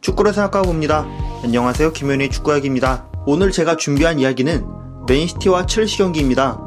축구를 생각하고 봅니다. 안녕하세요. 김현의 축구야기입니다. 오늘 제가 준비한 이야기는 맨시티와 첼시 경기입니다.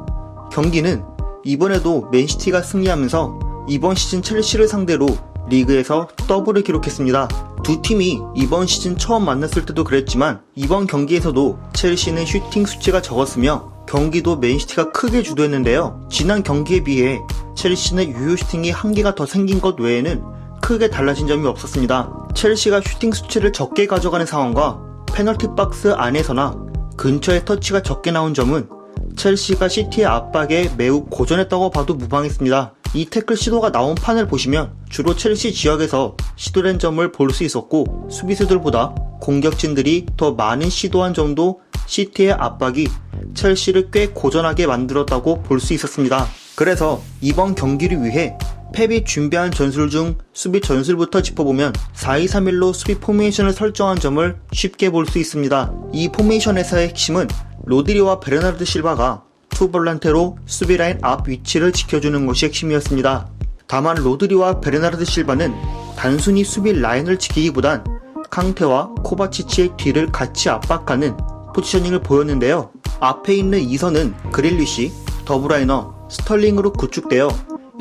경기는 이번에도 맨시티가 승리하면서 이번 시즌 첼시를 상대로 리그에서 더블을 기록했습니다. 두 팀이 이번 시즌 처음 만났을 때도 그랬지만 이번 경기에서도 첼시는 슈팅 수치가 적었으며 경기도 맨시티가 크게 주도했는데요. 지난 경기에 비해 첼시는 유효 슈팅이 한 개가 더 생긴 것 외에는 크게 달라진 점이 없었습니다. 첼시가 슈팅 수치를 적게 가져가는 상황과 페널티 박스 안에서나 근처에 터치가 적게 나온 점은 첼시가 시티의 압박에 매우 고전했다고 봐도 무방했습니다. 이 태클 시도가 나온 판을 보시면 주로 첼시 지역에서 시도된 점을 볼 수 있었고 수비수들보다 공격진들이 더 많은 시도한 점도 시티의 압박이 첼시를 꽤 고전하게 만들었다고 볼 수 있었습니다. 그래서 이번 경기를 위해 펩이 준비한 전술 중 수비 전술부터 짚어보면 4-2-3-1로 수비 포메이션을 설정한 점을 쉽게 볼 수 있습니다. 이 포메이션에서의 핵심은 로드리와 베르나르드 실바가 투볼란테로 수비 라인 앞 위치를 지켜주는 것이 핵심이었습니다. 다만 로드리와 베르나르드 실바는 단순히 수비 라인을 지키기보단 캉테와 코바치치의 뒤를 같이 압박하는 포지셔닝을 보였는데요. 앞에 있는 이선은 그릴리시, 더브라이너, 스털링으로 구축되어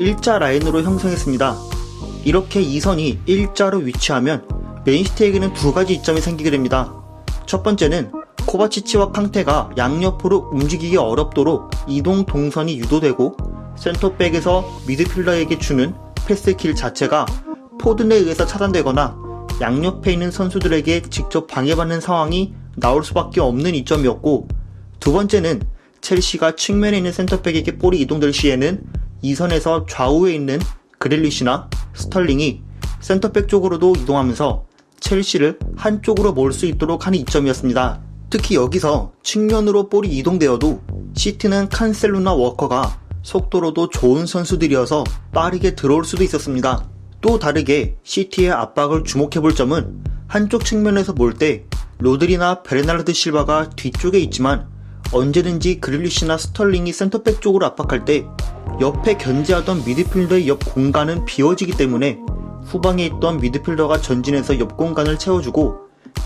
일자 라인으로 형성했습니다. 이렇게 이 선이 일자로 위치하면 맨시티에게는 두 가지 이점이 생기게 됩니다. 첫 번째는 코바치치와 캉테가 양옆으로 움직이기 어렵도록 이동 동선이 유도되고 센터백에서 미드필더에게 주는 패스킬 자체가 포든에 의해서 차단되거나 양옆에 있는 선수들에게 직접 방해받는 상황이 나올 수밖에 없는 이점이었고 두 번째는 첼시가 측면에 있는 센터백에게 볼이 이동될 시에는 이 선에서 좌우에 있는 그릴리시나 스털링이 센터백 쪽으로도 이동하면서 첼시를 한쪽으로 몰 수 있도록 하는 이점이었습니다. 특히 여기서 측면으로 볼이 이동되어도 시티는 칸셀루나 워커가 속도로도 좋은 선수들이어서 빠르게 들어올 수도 있었습니다. 또 다르게 시티의 압박을 주목해볼 점은 한쪽 측면에서 몰때 로드리나 베르나르드 실바가 뒤쪽에 있지만 언제든지 그릴리시나 스털링이 센터백 쪽으로 압박할 때 옆에 견제하던 미드필더의 옆 공간은 비워지기 때문에 후방에 있던 미드필더가 전진해서 옆 공간을 채워주고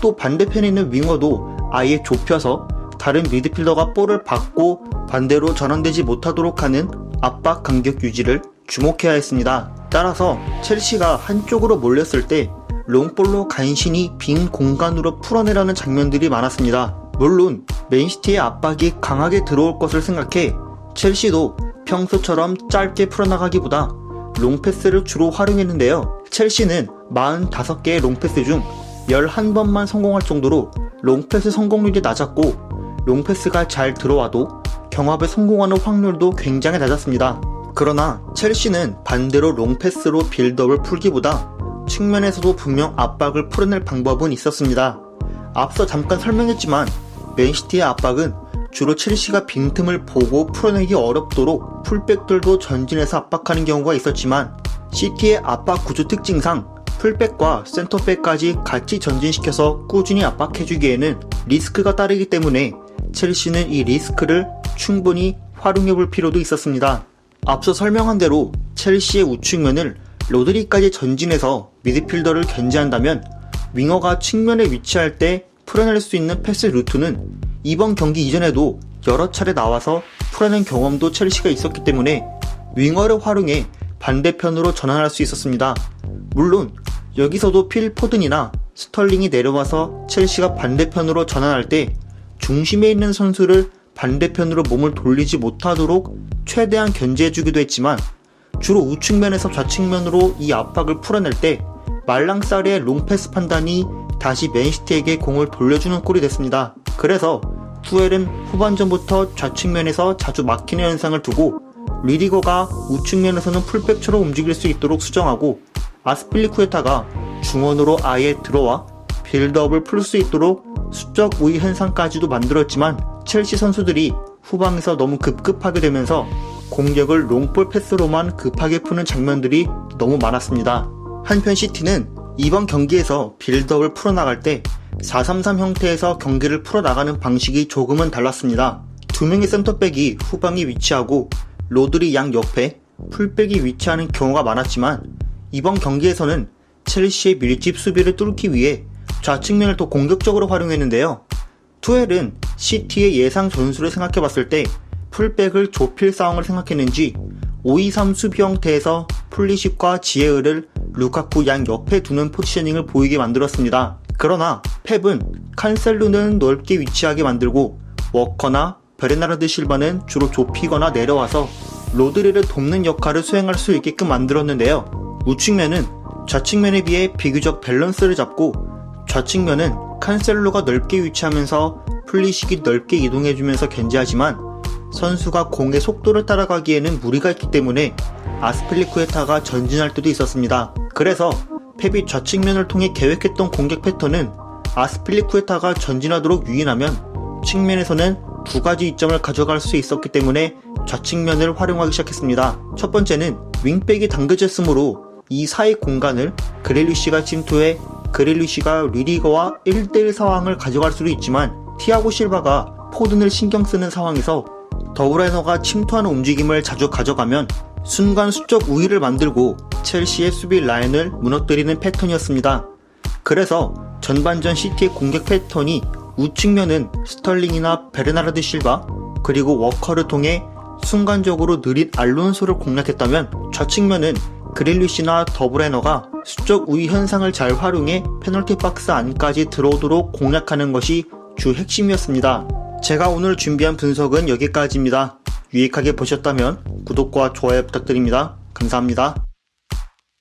또 반대편에 있는 윙어도 아예 좁혀서 다른 미드필더가 볼을 받고 반대로 전환되지 못하도록 하는 압박 간격 유지를 주목해야 했습니다. 따라서 첼시가 한쪽으로 몰렸을 때 롱볼로 간신히 빈 공간으로 풀어내라는 장면들이 많았습니다. 물론 맨시티의 압박이 강하게 들어올 것을 생각해 첼시도 평소처럼 짧게 풀어나가기보다 롱패스를 주로 활용했는데요. 첼시는 45개의 롱패스 중 11번만 성공할 정도로 롱패스 성공률이 낮았고 롱패스가 잘 들어와도 경합에 성공하는 확률도 굉장히 낮았습니다. 그러나 첼시는 반대로 롱패스로 빌드업을 풀기보다 측면에서도 분명 압박을 풀어낼 방법은 있었습니다. 앞서 잠깐 설명했지만 맨시티의 압박은 주로 첼시가 빈틈을 보고 풀어내기 어렵도록 풀백들도 전진해서 압박하는 경우가 있었지만 시티의 압박 구조 특징상 풀백과 센터백까지 같이 전진시켜서 꾸준히 압박해주기에는 리스크가 따르기 때문에 첼시는 이 리스크를 충분히 활용해 볼 필요도 있었습니다. 앞서 설명한 대로 첼시의 우측면을 로드리까지 전진해서 미드필더를 견제한다면 윙어가 측면에 위치할 때 풀어낼 수 있는 패스 루트는 이번 경기 이전에도 여러 차례 나와서 풀어낸 경험도 첼시가 있었기 때문에 윙어를 활용해 반대편으로 전환할 수 있었습니다. 물론 여기서도 필 포든이나 스털링이 내려와서 첼시가 반대편으로 전환할 때 중심에 있는 선수를 반대편으로 몸을 돌리지 못하도록 최대한 견제해주기도 했지만 주로 우측면에서 좌측면으로 이 압박을 풀어낼 때 말랑사리의 롱패스 판단이 다시 맨시티에게 공을 돌려주는 꼴이 됐습니다. 그래서 투엘은 후반전부터 좌측면에서 자주 막히는 현상을 두고 리디거가 우측면에서는 풀백처럼 움직일 수 있도록 수정하고 아스필리쿠에타가 중원으로 아예 들어와 빌드업을 풀 수 있도록 수적 우위 현상까지도 만들었지만 첼시 선수들이 후방에서 너무 급급하게 되면서 공격을 롱볼 패스로만 급하게 푸는 장면들이 너무 많았습니다. 한편 시티는 이번 경기에서 빌드업을 풀어나갈 때 4-3-3 형태에서 경기를 풀어나가는 방식이 조금은 달랐습니다. 두 명의 센터백이 후방에 위치하고 로드리 양 옆에 풀백이 위치하는 경우가 많았지만 이번 경기에서는 첼시의 밀집 수비를 뚫기 위해 좌측면을 더 공격적으로 활용했는데요. 투엘은 시티의 예상 전술을 생각해봤을 때 풀백을 좁힐 상황을 생각했는지 5-2-3 수비 형태에서 플리십과 지에을을 루카쿠 양 옆에 두는 포지셔닝을 보이게 만들었습니다. 그러나 펩은 칸셀루는 넓게 위치하게 만들고 워커나 베르나르드 실바는 주로 좁히거나 내려와서 로드리를 돕는 역할을 수행할 수 있게끔 만들었는데요. 우측면은 좌측면에 비해 비교적 밸런스를 잡고 좌측면은 칸셀로가 넓게 위치하면서 플리식이 넓게 이동해주면서 견제하지만 선수가 공의 속도를 따라가기에는 무리가 있기 때문에 아스필리쿠에타가 전진할 때도 있었습니다. 그래서 펩이 좌측면을 통해 계획했던 공격 패턴은 아스필리쿠에타가 전진하도록 유인하면 측면에서는 두 가지 이점을 가져갈 수 있었기 때문에 좌측면을 활용하기 시작했습니다. 첫 번째는 윙백이 당겨져 있으므로 이 사이 공간을 그렐리시가 침투해 그렐리시가 리리거와 1대1 상황을 가져갈 수도 있지만 티아고 실바가 포든을 신경 쓰는 상황에서 더브레너가 침투하는 움직임을 자주 가져가면 순간 수적 우위를 만들고 첼시의 수비 라인을 무너뜨리는 패턴이었습니다. 그래서 전반전 시티의 공격 패턴이 우측면은 스털링이나 베르나르드 실바 그리고 워커를 통해 순간적으로 느린 알론소를 공략했다면 좌측면은 그릴리시나 더브레너가 수적 우위 현상을 잘 활용해 페널티 박스 안까지 들어오도록 공략하는 것이 주 핵심이었습니다. 제가 오늘 준비한 분석은 여기까지입니다. 유익하게 보셨다면 구독과 좋아요 부탁드립니다. 감사합니다.